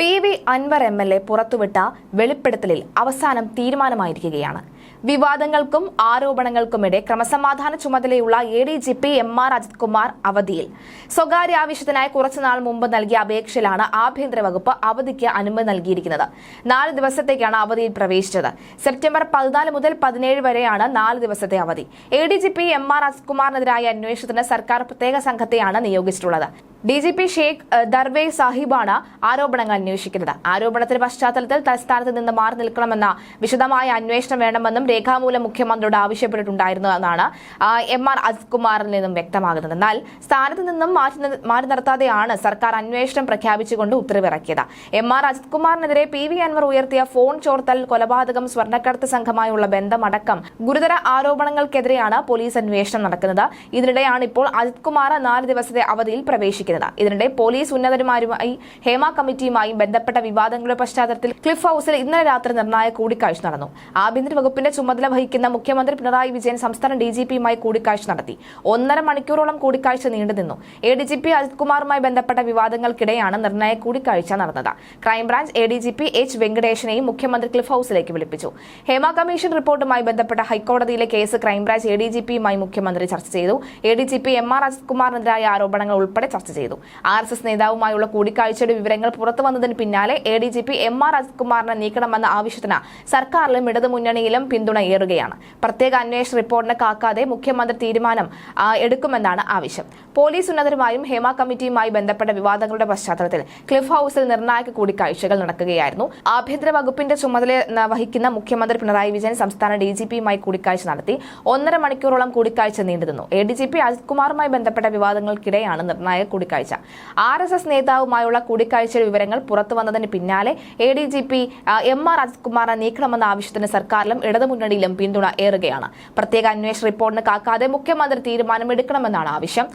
P V Anvar M L A പുറത്തുവിട്ട വെളിപ്പെടുത്തലിൽ അവസാനം തീരുമാനമായിരിക്കുകയാണ്. വിവാദങ്ങൾക്കും ആരോപണങ്ങൾക്കുമിടെ ക്രമസമാധാന ചുമതലയുള്ള A D G P M R Ajith Kumar അവധിയിൽ. സ്വകാര്യ ആവശ്യത്തിനായി കുറച്ചുനാൾ മുമ്പ് നൽകിയ അപേക്ഷയിലാണ് ആഭ്യന്തര വകുപ്പ് അവധിക്ക് അനുമതി നൽകിയിരിക്കുന്നത്. നാല് ദിവസത്തേക്കാണ് അവധിയിൽ പ്രവേശിച്ചത്. സെപ്റ്റംബർ പതിനാല് മുതൽ പതിനേഴ് വരെയാണ് നാല് ദിവസത്തെ അവധി. A D G P M R Ajith കുമാറിനെതിരായ അന്വേഷണത്തിന് സർക്കാർ പ്രത്യേക സംഘത്തെയാണ് നിയോഗിച്ചിട്ടുള്ളത്. D G P Sheikh Darvesh സാഹിബാണ് ആരോപണങ്ങൾ അന്വേഷിക്കുന്നത്. ആരോപണത്തിന്റെ പശ്ചാത്തലത്തിൽ തലസ്ഥാനത്ത് നിന്ന് മാറി നിൽക്കണമെന്ന വിശദമായ അന്വേഷണം വേണമെന്നും രേഖാമൂലം മുഖ്യമന്ത്രിയോട് ആവശ്യപ്പെട്ടിട്ടുണ്ടായിരുന്നു എന്നാണ് എം ആർ അജിത് കുമാറിൽ നിന്നും വ്യക്തമാകുന്നത്. എന്നാൽ സ്ഥാനത്ത് നിന്നും മാറി നിർത്താതെയാണ് സർക്കാർ അന്വേഷണം പ്രഖ്യാപിച്ചുകൊണ്ട് ഉത്തരവിറക്കിയത്. എം ആർ അജിത് കുമാറിനെതിരെ പി വി അൻവർ ഉയർത്തിയ ഫോൺ ചോർത്തൽ കൊലപാതകം സ്വർണക്കടത്ത് സംഘമായുള്ള ബന്ധമടക്കം ഗുരുതര ആരോപണങ്ങൾക്കെതിരെയാണ് പോലീസ് അന്വേഷണം നടക്കുന്നത്. ഇതിനിടെയാണ് ഇപ്പോൾ അജിത് കുമാർ നാല് ദിവസത്തെ അവധിയിൽ പ്രവേശിക്കുന്നത്. ഇതിനിടെ പോലീസ് ഉന്നതരുമാരുമായി ഹേമ കമ്മിറ്റിയുമായും ബന്ധപ്പെട്ട വിവാദങ്ങളുടെ പശ്ചാത്തലത്തിൽ ക്ലിഫ് ഹൌസിൽ ഇന്നലെ രാത്രി നിർണായക കൂടിക്കാഴ്ച നടന്നു. ആഭ്യന്തര വകുപ്പിന്റെ ചുമതല വഹിക്കുന്ന മുഖ്യമന്ത്രി പിണറായി വിജയൻ സംസ്ഥാന ഡി ജി പിയുമായി കൂടിക്കാഴ്ച നടത്തി. ഒന്നര മണിക്കൂറോളം കൂടിക്കാഴ്ച നീണ്ടുനിന്നു A D G P Ajith കുമാറുമായി ബന്ധപ്പെട്ട വിവാദങ്ങൾക്കിടെയാണ് നിർണായക കൂടിക്കാഴ്ച നടന്നത്. Crime branch A D G P H വെങ്കടേഷനെയും മുഖ്യമന്ത്രി ക്ലിഫ് ഹൌസിലേക്ക് വിളിപ്പിച്ചു. ഹേമ കമ്മീഷൻ റിപ്പോർട്ടുമായി ബന്ധപ്പെട്ട ഹൈക്കോടതിയിലെ case crime branch A D G പിയുമായി മുഖ്യമന്ത്രി ചർച്ച ചെയ്തു. A D G P M R Ajith കുമാറിനെതിരായ ആരോപണങ്ങൾ ഉൾപ്പെടെ ചർച്ച ചെയ്തു. ആർ എസ് എസ് നേതാവുമായുള്ള കൂടിക്കാഴ്ചയുടെ വിവരങ്ങൾ പുറത്തു വന്നതിന് പിന്നാലെ A D G P M R അജിത്കുമാറിനെ നീക്കണമെന്ന ആവശ്യത്തിന് സർക്കാരിലും ഇടതുമുന്നണിയിലും പിന്തുണ ഏറുകയാണ്. പ്രത്യേക അന്വേഷണ റിപ്പോർട്ടിന് കാക്കാതെ മുഖ്യമന്ത്രി തീരുമാനം എടുക്കുമെന്നാണ് ആവശ്യം. പോലീസ് ഉന്നതരുമായും ഹേമ കമ്മിറ്റിയുമായി ബന്ധപ്പെട്ട വിവാദങ്ങളുടെ പശ്ചാത്തലത്തിൽ ക്ലിഫ് ഹൌസിൽ നിർണായക കൂടിക്കാഴ്ചകൾ നടക്കുകയായിരുന്നു. ആഭ്യന്തര വകുപ്പിന്റെ ചുമതല വഹിക്കുന്ന മുഖ്യമന്ത്രി പിണറായി വിജയൻ സംസ്ഥാന ഡി ജി പിയുമായി കൂടിക്കാഴ്ച നടത്തി. ഒന്നര മണിക്കൂറോളം കൂടിക്കാഴ്ച നീണ്ടുനിന്നു. A D G P Ajith കുമാറുമായി ബന്ധപ്പെട്ട വിവാദങ്ങൾക്കിടെയാണ് നിർണായക കൂടിക്കാഴ്ച. ആർ എസ് എസ് നേതാവുമായുള്ള കൂടിക്കാഴ്ചയുടെ വിവരങ്ങൾ പുറത്തു വന്നതിന് പിന്നാലെ A D G P M R അജിത്കുമാറിനെ നീക്കണമെന്ന ആവശ്യത്തിന് സർക്കാരിലും ഇടതുമുന്നണിയിലും പിന്തുണ ഏറുകയാണ്. പ്രത്യേക അന്വേഷണ റിപ്പോർട്ടിന് കാക്കാതെ മുഖ്യമന്ത്രി തീരുമാനമെടുക്കണമെന്നാണ് ആവശ്യം.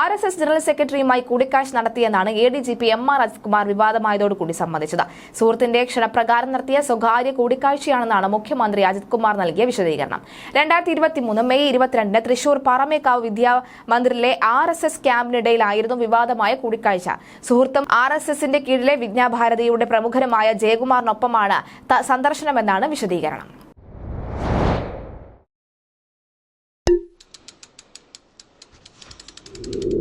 ആർ എസ് എസ് ജനറൽ സെക്രട്ടറിയുമായി കൂടിക്കാഴ്ച നടത്തിയെന്നാണ് A D G P M R Ajithkumar വിവാദമായതോടുകൂടി സമ്മതിച്ചത്. സുഹൃത്തിന്റെ ക്ഷണപ്രകാരം നടത്തിയ സ്വകാര്യ കൂടിക്കാഴ്ചയാണെന്നാണ് മുഖ്യമന്ത്രി അജിത് കുമാർ നൽകിയ വിശദീകരണം. രണ്ടായിരത്തി ഇരുപത്തിമൂന്ന് മെയ് ഇരുപത്തിരണ്ടിന് തൃശൂർ പാറമേക്കാവ് വിദ്യാ മന്ദിറിലെ ആർ എസ് എസ് ക്യാമ്പിനിടയിലായിരുന്നു വിവാദമായ കൂടിക്കാഴ്ച. സുഹൃത്തും ആർ എസ് എസിന്റെ കീഴിലെ ഭാരതിയുടെ പ്രമുഖരുമായ ജയകുമാറിനൊപ്പമാണ് സന്ദർശനമെന്നാണ് വിശദീകരണം. you